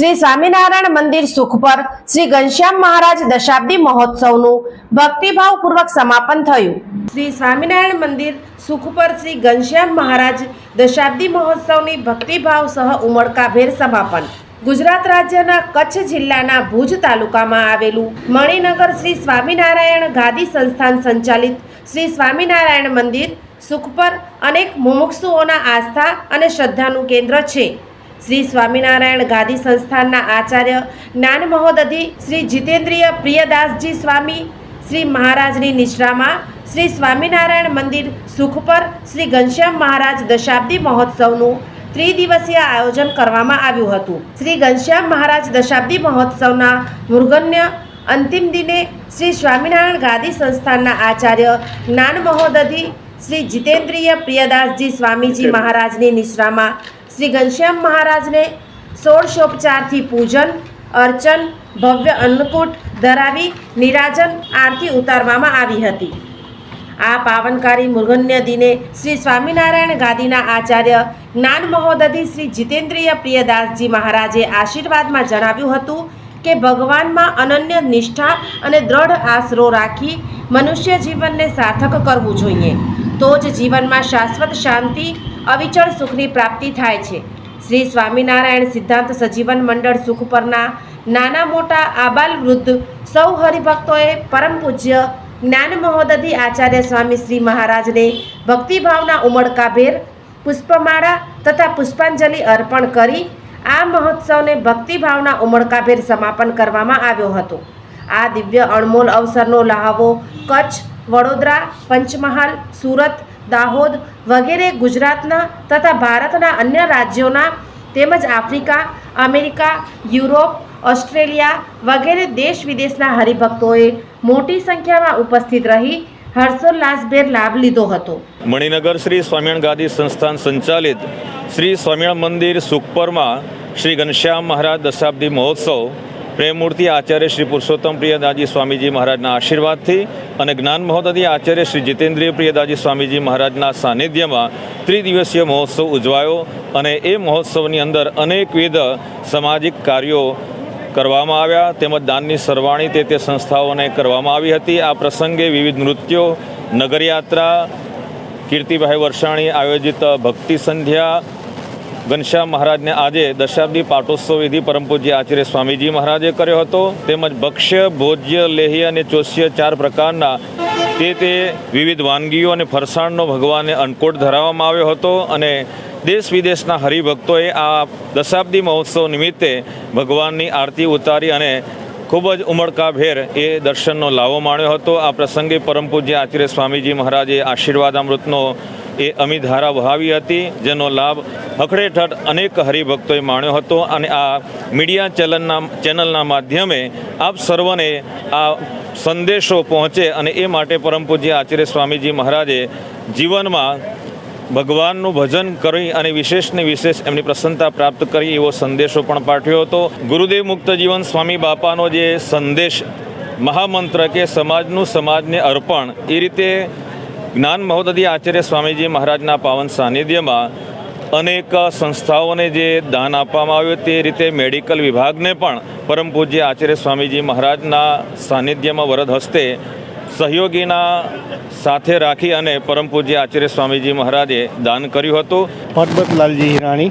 શ્રી સ્વામિનારાયણ મંદિર સુખ પર શ્રી ઘનશ્યામ મહારાજ દશાબ્દી મહોત્સવનું ભક્તિભાવપૂર્વક સમાપન થયું. શ્રી સ્વામિનારાયણ મંદિર સુખ પર શ્રી ઘનશ્યામ મહારાજ દશાબ્દી મહોત્સવની ભક્તિભાવ સહ ઉમળકાભેર સમાપન. ગુજરાત રાજ્યના કચ્છ જિલ્લાના ભુજ તાલુકામાં આવેલું મણિનગર શ્રી સ્વામિનારાયણ ગાદી સંસ્થાન સંચાલિત શ્રી સ્વામિનારાયણ મંદિર સુખ પર અનેક મુમુક્ષુઓના આસ્થા અને શ્રદ્ધાનું કેન્દ્ર છે. શ્રી સ્વામિનારાયણ ગાદી સંસ્થાનના આચાર્ય જ્ઞાન મહોદધિ શ્રી જીતેન્દ્રિય પ્રિયદાસજી સ્વામી શ્રી મહારાજની નિશ્રામાં શ્રી સ્વામિનારાયણ મંદિર સુખ પર શ્રી ઘનશ્યામ મહારાજ દશાબ્દી મહોત્સવનું ત્રિદિવસીય આયોજન કરવામાં આવ્યું હતું. શ્રી ઘનશ્યામ મહારાજ દશાબ્દી મહોત્સવના મૃગન્ય અંતિમ દિને શ્રી સ્વામિનારાયણ ગાદી સંસ્થાનના આચાર્ય જ્ઞાન મહોદધિ શ્રી જીતેન્દ્રિય પ્રિયદાસજી સ્વામીજી મહારાજની નિશ્રામાં શ્રી ઘનશ્યામ મહારાજને ષોડશોપચારથી પૂજન, અર્ચન, ભવ્ય અન્નકૂટ ધરાવી નિરાજન આરતી ઉતારવામાં આવી હતી. આ પાવનકારી મૂર્ધન્ય દિને શ્રી સ્વામિનારાયણ ગાદીના આચાર્ય જ્ઞાન મહોદધિ શ્રી જીતેન્દ્રિય પ્રિયદાસજી મહારાજે આશીર્વાદમાં જણાવ્યું હતું કે ભગવાનમાં અનન્ય નિષ્ઠા અને દ્રઢ આશરો રાખી મનુષ્ય જીવનને સાર્થક કરવું જોઈએ. તો જ જીવનમાં શાશ્વત શાંતિ અવિચળ સુખની પ્રાપ્તિ થાય છે. શ્રી સ્વામિનારાયણ સિદ્ધાંત સજીવન મંડળ સુખ પરના નાના મોટા આબાલ વૃદ્ધ સૌ હરિભક્તોએ પરમ પૂજ્ય જ્ઞાન મહોદધિ આચાર્ય સ્વામી શ્રી મહારાજને ભક્તિભાવના ઉમળકાભેર પુષ્પમાળા તથા પુષ્પાંજલિ અર્પણ કરી આ મહોત્સવને ભક્તિભાવના ઉમળકાભેર સમાપન કરવામાં આવ્યો હતો. આ દિવ્ય અણમોલ અવસરનો લહાવો કચ્છ, વડોદરા, પંચમહાલ, સુરત દાહોદ વગેરે ગુજરાતના તથા ભારતના અન્ય રાજ્યોના તેમજ આફ્રિકા, અમેરિકા, યુરોપ, ઓસ્ટ્રેલિયા વગેરે દેશ વિદેશના હરિભક્તોએ મોટી સંખ્યામાં ઉપસ્થિત રહી હર્ષોલ્લાસભેર લાભ લીધો હતો. મણિનગર શ્રી સ્વામિનારાયણ ગાદી સંસ્થાન સંચાલિત શ્રી સ્વામિયણ મંદિર સુખપરમાં શ્રી ઘનશ્યામ મહારાજ દશાબ્દી મહોત્સવ પ્રેમમૂર્તિ આચાર્ય શ્રી પુરુષોત્તમ પ્રિયદાજી સ્વામીજી મહારાજના આશીર્વાદથી અને જ્ઞાન મહોદય આચાર્ય શ્રી જીતેન્દ્રિય પ્રિયદાજી સ્વામીજી મહારાજના સાનિધ્યમાં ત્રિદિવસીય મહોત્સવ ઉજવાયો અને એ મહોત્સવની અંદર અનેકવિધ સામાજિક કાર્યો કરવામાં આવ્યા. તેમજ દાનની સરવાણી તે તે સંસ્થાઓને કરવામાં આવી હતી. આ પ્રસંગે વિવિધ નૃત્યો, નગરયાત્રા, કીર્તિભાઈ વર્ષાણી આયોજિત ભક્તિ સંધ્યા ઘનશ્યામ મહારાજને આજે દશાબ્દી પાટોત્સવ વિધિ પરમ પૂજ્ય આચાર્ય સ્વામીજી મહારાજે કર્યો હતો. તેમજ ભક્ષ્ય, ભોજ્ય લેહ્ય અને ચોસ્ય ચાર પ્રકારના તે તે વિવિધ વાનગીઓ અને ફરસાણનો ભગવાનને અન્નકોટ ધરાવવામાં આવ્યો હતો અને દેશ વિદેશના હરિભક્તોએ આ દશાબ્દી મહોત્સવ નિમિત્તે ભગવાનની આરતી ઉતારી અને ખૂબ જ ઉમળકાભેર એ દર્શનનો લાવો માણ્યો હતો. આ પ્રસંગે પરમ પૂજ્ય આચાર્ય સ્વામીજી મહારાજે આશીર્વાદામૃતનો એ અમીધારા વહાવી હતી, જેનો લાભ હખડેઠઠ અનેક હરિભક્તોએ માણ્યો હતો અને આ મીડિયા ચેનલના ચેનલના માધ્યમે આપ સર્વને આ સંદેશો પહોંચે અને એ માટે પરમ પૂજ્ય આચાર્ય સ્વામીજી મહારાજે જીવનમાં ભગવાનનું ભજન કરી અને વિશેષને વિશેષ એમની પ્રસન્નતા પ્રાપ્ત કરી એવો સંદેશો પણ પાઠવ્યો હતો. ગુરુદેવ મુક્ત જીવન સ્વામી બાપાનો જે સંદેશ મહામંત્ર કે સમાજનું સમાજને અર્પણ, એ રીતે જ્ઞાન મહોદધિ આચાર્ય સ્વામીજી મહારાજના પાવન સાનિધ્યમાં અનેક સંસ્થાઓને જે દાન આપવામાં આવ્યું તે રીતે મેડિકલ વિભાગને પણ પરમ પૂજ્ય આચાર્ય સ્વામીજી મહારાજના સાનિધ્યમાં વરદ હસ્તે સહયોગીના સાથે રાખી અને પરમ પૂજ્ય આચાર્ય સ્વામીજી મહારાજે દાન કર્યું હતું. પરબતલાલજી હિરાણી,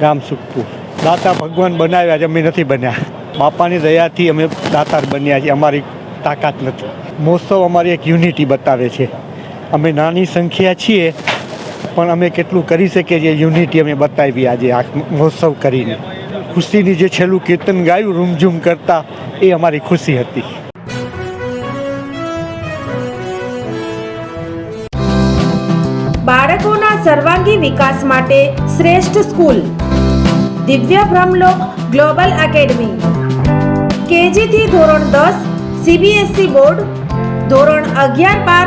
ગામ સુખપુર. દાતા ભગવાન બનાવ્યા છે, અમે નથી બન્યા. બાપાની દયાથી અમે દાતાર બન્યા છીએ, અમારી તાકાત નથી. મહોત્સવ અમારી એક યુનિટી બતાવે છે. અમે નાની સંખ્યા છીએ, પણ અમે કેટલું કરી શકીએ છીએ, યુનિટી અમે બતાવી આજે આ મહોત્સવ કરીને. ખુશીની જે છેલ્લું કીર્તન ગાયું, રૂમઝૂમ કરતા, એ અમારી ખુશી હતી. બાળકોના સર્વાંગી વિકાસ માટે શ્રેષ્ઠ સ્કૂલ. દિવ્ય બ્રહ્મલોક ગ્લોબલ એકેડમી. કેજીથી ધોરણ દસ, સીબીએસઈ બોર્ડ, ધોરણ અગિયાર બાર